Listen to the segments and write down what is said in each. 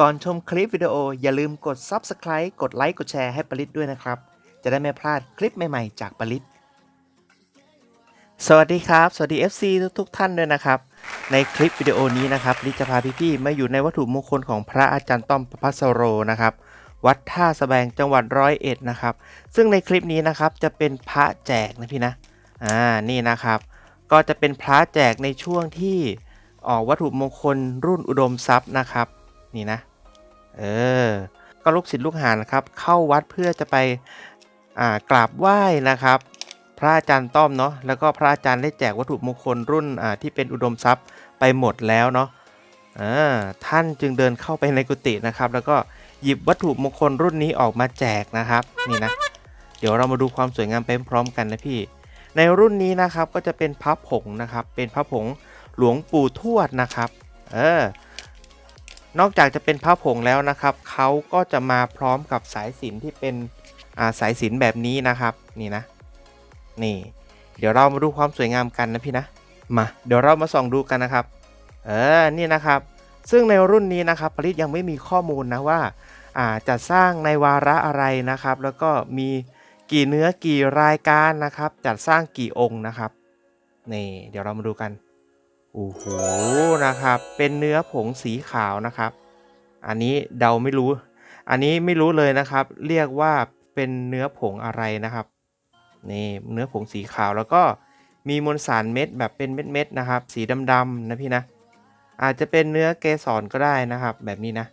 ก่อนชมคลิปวิดีโออย่าลืมกด Subscribe กดไลค์กดแชร์ให้ปริศด้วยนะครับ จะได้ไม่พลาดคลิปใหม่ๆ จากปริศสวัสดีครับ สวัสดี FC ทุกๆท่านด้วยนะครับ ในคลิปวิดีโอนี้นะครับลิศจะพาพี่ๆมาอยู่ในวัตถุมงคลของพระอาจารย์ต้อมประพัสโรนะครับวัดท่าสแบงจังหวัดร้อยเอ็ดนะครับซึ่งในคลิปนี้นะครับจะเป็นพระแจกนะพี่นะอ่านี่นะครับ ก็จะเป็นพระแจกในช่วงที่ออกวัตถุมงคลรุ่นอุดมทรัพย์นะครับ นี่นะ เออ ก็ลูกศิษย์ลูกหานะครับ เข้าวัดเพื่อจะไปอ่ากราบไหว้นะครับ พระอาจารย์ต้อมเนาะแล้วก็พระอาจารย์ได้แจกวัตถุมงคลรุ่นอ่าที่เป็นอุดมทรัพย์ไปหมดแล้วเนาะอ่าท่านจึงเดินเข้าไปในกุฏินะครับ แล้วก็หยิบวัตถุมงคลรุ่นนี้ออกมาแจกนะครับนี่นะ เดี๋ยวเรามาดูความสวยงามไปพร้อมกันนะพี่ ในรุ่นนี้นะครับก็จะเป็นพระผงนะครับ เป็นพระผงหลวงปู่ทวดนะครับ เออ นอกจากจะเป็นพระผงแล้วนะครับเขาก็จะมาพร้อมกับสายสินที่เป็นาสายสินแบบนี้นะครับนี่นะนี่เดี๋ยวเรามาดูความสวยงามกันนะพี่นะมาเดี๋ยวเรามาส่องดูกันนะครับเออนี่นะครับ ซึ่งในรุ่นนี้นะครับผลิตยังไม่มีข้อมูลนะว่าอ่าจะสร้างในวาระอะไรนะครับ แล้วก็มีกี่เนื้อกี่รายการนะครับ จัดสร้างกี่องค์นะครับนี่เดี๋ยวเรามาดูกัน โอ้โหนะครับ เป็นเนื้อผงสีขาวนะครับ อันนี้เดาไม่รู้ อันนี้ไม่รู้เลยนะครับ เรียกว่าเป็นเนื้อผงอะไรนะครับนี่เนื้อผงสีขาวแล้วก็มีมวลสารเม็ดแบบเป็นเม็ดๆนะครับ สีดำๆนะพี่นะ อาจจะเป็นเนื้อเกสรก็ได้นะครับ แบบนี้นะ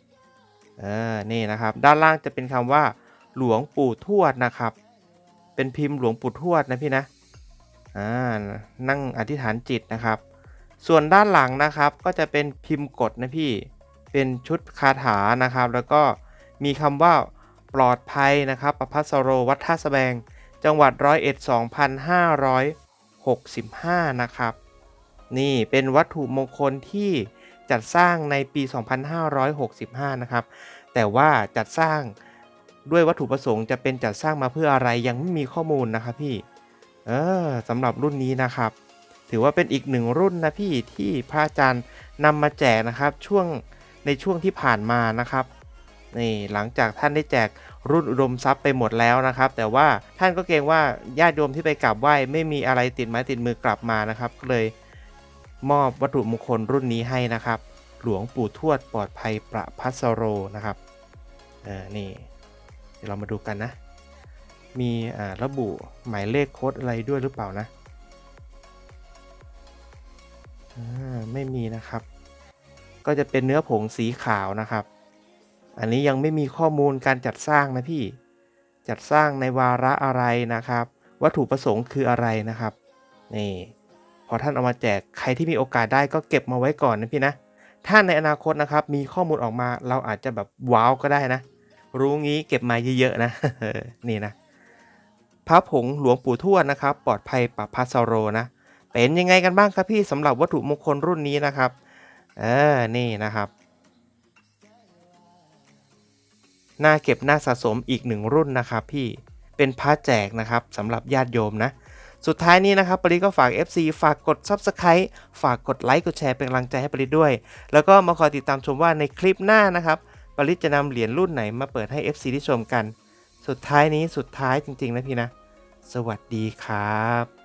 เออนี่นะครับ ด้านล่างจะเป็นคำว่า หลวงปู่ทวดนะครับ เป็นพิมพ์หลวงปู่ทวดนะพี่นะอ่านั่งอธิษฐานจิตนะครับ ส่วนด้านหลังนะครับก็จะเป็นพิมพ์กดนะพี่ เป็นชุดคาถานะครับ แล้วก็มีคำว่าปลอดภัยนะครับประพัสโรวัดท่าสแบง จังหวัดร้อยเอ็ด2565 นะครับ นี่เป็นวัตถุมงคลที่จัดสร้างในปี 2565 นะครับ แต่ว่าจัดสร้างด้วยวัตถุประสงค์จะเป็นจัดสร้างมาเพื่ออะไรยังไม่มีข้อมูลนะครับพี่ เออสำหรับรุ่นนี้นะครับ ถือว่าเป็นอีกหนึ่งรุ่นนะพี่ที่พระอาจารย์นำมาแจกนะครับช่วงในช่วงที่ผ่านมานะครับนี่หลังจากท่านได้แจกรุ่นอุดมทรัพย์ไปหมดแล้วนะครับ แต่ว่าท่านก็เกรงว่าญาติโยมที่ไปกราบไหว้ไม่มีอะไรติดไม้ติดมือกลับมานะครับ ก็เลยมอบวัตถุมงคลรุ่นนี้ให้นะครับ หลวงปู่ทวดปลอดภัยประพัสโรนะครับเออนี่เดี๋ยวเรามาดูกันนะ มีระบุหมายเลขโค้ดอะไรด้วยหรือเปล่านะ ไม่มีนะครับ ก็จะเป็นเนื้อผงสีขาวนะครับ อันนี้ยังไม่มีข้อมูลการจัดสร้างนะพี่ จัดสร้างในวาระอะไรนะครับ วัตถุประสงค์คืออะไรนะครับนี่พอท่านเอามาแจกใครที่มีโอกาสได้ก็เก็บมาไว้ก่อนนะพี่นะถ้าในอนาคตนะครับมีข้อมูลออกมาเราอาจจะแบบว้าวก็ได้นะ รู้งี้เก็บมาเยอะๆนะนี่นะพระผงหลวงปู่ทวดนะครับ ปลอดภัยปะพัสโรนะ เป็นยังไงกันบ้างครับพี่สำหรับวัตถุมงคลรุ่นนี้นะครับ เออ นี่นะครับ น่าเก็บน่าสะสมอีกหนึ่งรุ่นนะครับพี่ เป็นพระแจกนะครับสำหรับญาติโยมนะ สุดท้ายนี้นะครับปริศก็ฝาก FC ฝากกด Subscribe ฝากกดไลค์กดแชร์เป็นกำลังใจให้ปริศด้วย แล้วก็มาคอยติดตามชมว่าในคลิปหน้านะครับปริศจะนำเหรียญรุ่นไหนมาเปิดให้ FC ที่ชมกัน สุดท้ายนี้สุดท้ายจริง ๆ นะพี่นะ สวัสดีครับ